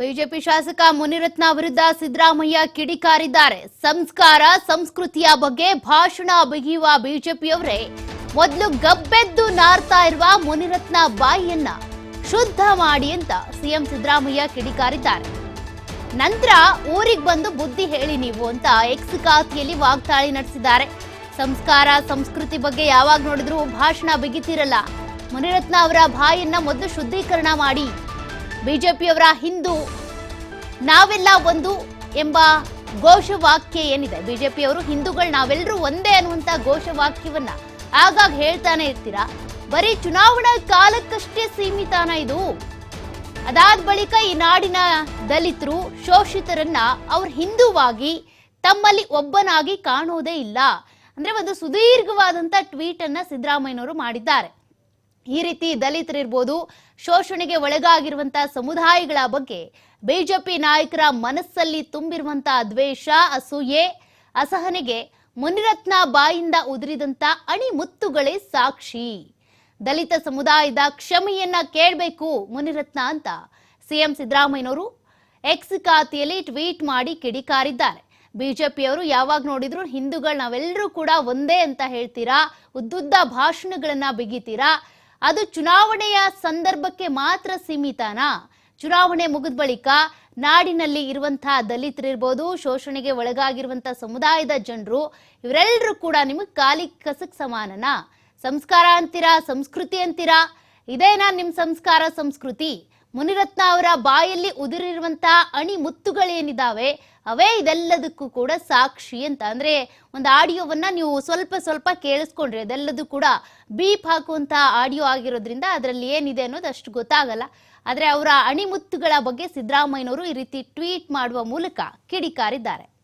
BJP ಶಾಸಕ ಮುನಿರತ್ನ ವಿರುದ್ಧ ಸಿದ್ದರಾಮಯ್ಯ ಕಿಡಿಕಾರಿದ್ದಾರೆ. ಸಂಸ್ಕಾರ, ಸಂಸ್ಕೃತಿಯ ಬಗ್ಗೆ ಭಾಷಣ ಬಿಗಿಯುವ ಬಿಜೆಪಿಯವರೇ ಮೊದಲು ಗಬ್ಬೆದ್ದು ನಾರ್ತಾ ಇರುವ ಮುನಿರತ್ನ ಬಾಯಿಯನ್ನ ಶುದ್ಧ ಮಾಡಿ ಅಂತ ಸಿಎಂ ಸಿದ್ದರಾಮಯ್ಯ ಕಿಡಿಕಾರಿದ್ದಾರೆ. ನಂತರ ಊರಿಗೆ ಬಂದು ಬುದ್ಧಿ ಹೇಳಿ ನೀವು ಅಂತ ಎಕ್ಸ್ ಖಾತೆಯಲ್ಲಿ ವಾಗ್ದಾಳಿ ನಡೆಸಿದ್ದಾರೆ. ಸಂಸ್ಕಾರ, ಸಂಸ್ಕೃತಿ ಬಗ್ಗೆ ಯಾವಾಗ ನೋಡಿದ್ರು ಭಾಷಣ ಬಿಗಿತಿರಲ್ಲ. ಮುನಿರತ್ನ ಅವರ ಬಾಯನ್ನ ಮೊದಲು ಶುದ್ಧೀಕರಣ ಮಾಡಿ ಬಿಜೆಪಿಯವರ ಹಿಂದೂ ನಾವೆಲ್ಲ ಒಂದು ಎಂಬ ಘೋಷವಾಕ್ಯ ಏನಿದೆ? ಬಿಜೆಪಿಯವರು ಹಿಂದೂಗಳು ನಾವೆಲ್ಲರೂ ಒಂದೇ ಅನ್ನುವಂತ ಘೋಷವಾಕ್ಯವನ್ನ ಆಗಾಗ ಹೇಳ್ತಾನೆ ಇರ್ತೀರಾ? ಬರೀ ಚುನಾವಣಾ ಕಾಲಕ್ಕಷ್ಟೇ ಸೀಮಿತಾನ ಇದು. ಅದಾದ ಬಳಿಕ ಈ ನಾಡಿನ ದಲಿತರು, ಶೋಷಿತರನ್ನ ಅವ್ರ ಹಿಂದುವಾಗಿ ತಮ್ಮಲ್ಲಿ ಒಬ್ಬನಾಗಿ ಕಾಣುವುದೇ ಇಲ್ಲ. ಅಂದ್ರೆ ಒಂದು ಸುದೀರ್ಘವಾದಂತ ಟ್ವೀಟ್ ಅನ್ನ ಸಿದ್ದರಾಮಯ್ಯನವರು ಮಾಡಿದ್ದಾರೆ. ಈ ರೀತಿ ದಲಿತರಿರ್ಬೋದು, ಶೋಷಣೆಗೆ ಒಳಗಾಗಿರುವಂತಹ ಸಮುದಾಯಗಳ ಬಗ್ಗೆ ಬಿಜೆಪಿ ನಾಯಕರ ಮನಸ್ಸಲ್ಲಿ ತುಂಬಿರುವಂತಹ ದ್ವೇಷ, ಅಸೂಯೆ, ಅಸಹನೆಗೆ ಮುನಿರತ್ನ ಬಾಯಿಂದ ಉದುರಿದಂತ ಅಣಿಮುತ್ತುಗಳೇ ಸಾಕ್ಷಿ. ದಲಿತ ಸಮುದಾಯದ ಕ್ಷಮೆಯನ್ನ ಕೇಳಬೇಕು ಮುನಿರತ್ನ ಅಂತ ಸಿಎಂ ಸಿದ್ದರಾಮಯ್ಯನವರು ಎಕ್ಸ್ ಖಾತೆಯಲ್ಲಿ ಟ್ವೀಟ್ ಮಾಡಿ ಕಿಡಿಕಾರಿದ್ದಾರೆ. ಬಿಜೆಪಿಯವರು ಯಾವಾಗ ನೋಡಿದ್ರು ಹಿಂದೂಗಳು ನಾವೆಲ್ಲರೂ ಕೂಡ ಒಂದೇ ಅಂತ ಹೇಳ್ತೀರಾ? ಉದ್ದುದ್ದ ಭಾಷಣಗಳನ್ನ ಬಿಗಿತೀರಾ? ಅದು ಚುನಾವಣೆಯ ಸಂದರ್ಭಕ್ಕೆ ಮಾತ್ರ ಸೀಮಿತನಾ? ಚುನಾವಣೆ ಮುಗಿದ ಬಳಿಕ ನಾಡಿನಲ್ಲಿ ಇರುವಂತಹ ದಲಿತರಿರ್ಬೋದು ಶೋಷಣೆಗೆ ಒಳಗಾಗಿರುವಂತಹ ಸಮುದಾಯದ ಜನರು ಇವರೆಲ್ಲರೂ ಕೂಡ ನಿಮಗೆ ಕಾಲಿ ಕಸಕ್ ಸಮಾನನಾ? ಸಂಸ್ಕಾರ ಅಂತೀರಾ, ಸಂಸ್ಕೃತಿ ಅಂತೀರಾ? ಇದೇನಾ ನಿಮ್ಮ ಸಂಸ್ಕಾರ, ಸಂಸ್ಕೃತಿ. ಮುನಿರತ್ನ ಅವರ ಬಾಯಲ್ಲಿ ಉದುರಿರುವಂತಹ ಅಣಿ ಮುತ್ತುಗಳೇನಿದಾವೆ? ಅವೇ ಇದೆಲ್ಲದಕ್ಕೂ ಕೂಡ ಸಾಕ್ಷಿ ಅಂತ. ಅಂದ್ರೆ ಒಂದು ಆಡಿಯೋವನ್ನ ನೀವು ಸ್ವಲ್ಪ ಸ್ವಲ್ಪ ಕೇಳಿಸ್ಕೊಂಡ್ರೆ ಅದೆಲ್ಲದೂ ಕೂಡ ಬೀಪ್ ಹಾಕುವಂತ ಆಡಿಯೋ ಆಗಿರೋದ್ರಿಂದ ಅದರಲ್ಲಿ ಏನಿದೆ ಅನ್ನೋದು ಅಷ್ಟು ಗೊತ್ತಾಗಲ್ಲ. ಆದ್ರೆ ಅವರ ಅಣಿಮುತ್ತುಗಳ ಬಗ್ಗೆ ಸಿದ್ದರಾಮಯ್ಯನವರು ಈ ರೀತಿ ಟ್ವೀಟ್ ಮಾಡುವ ಮೂಲಕ ಕಿಡಿಕಾರಿದ್ದಾರೆ.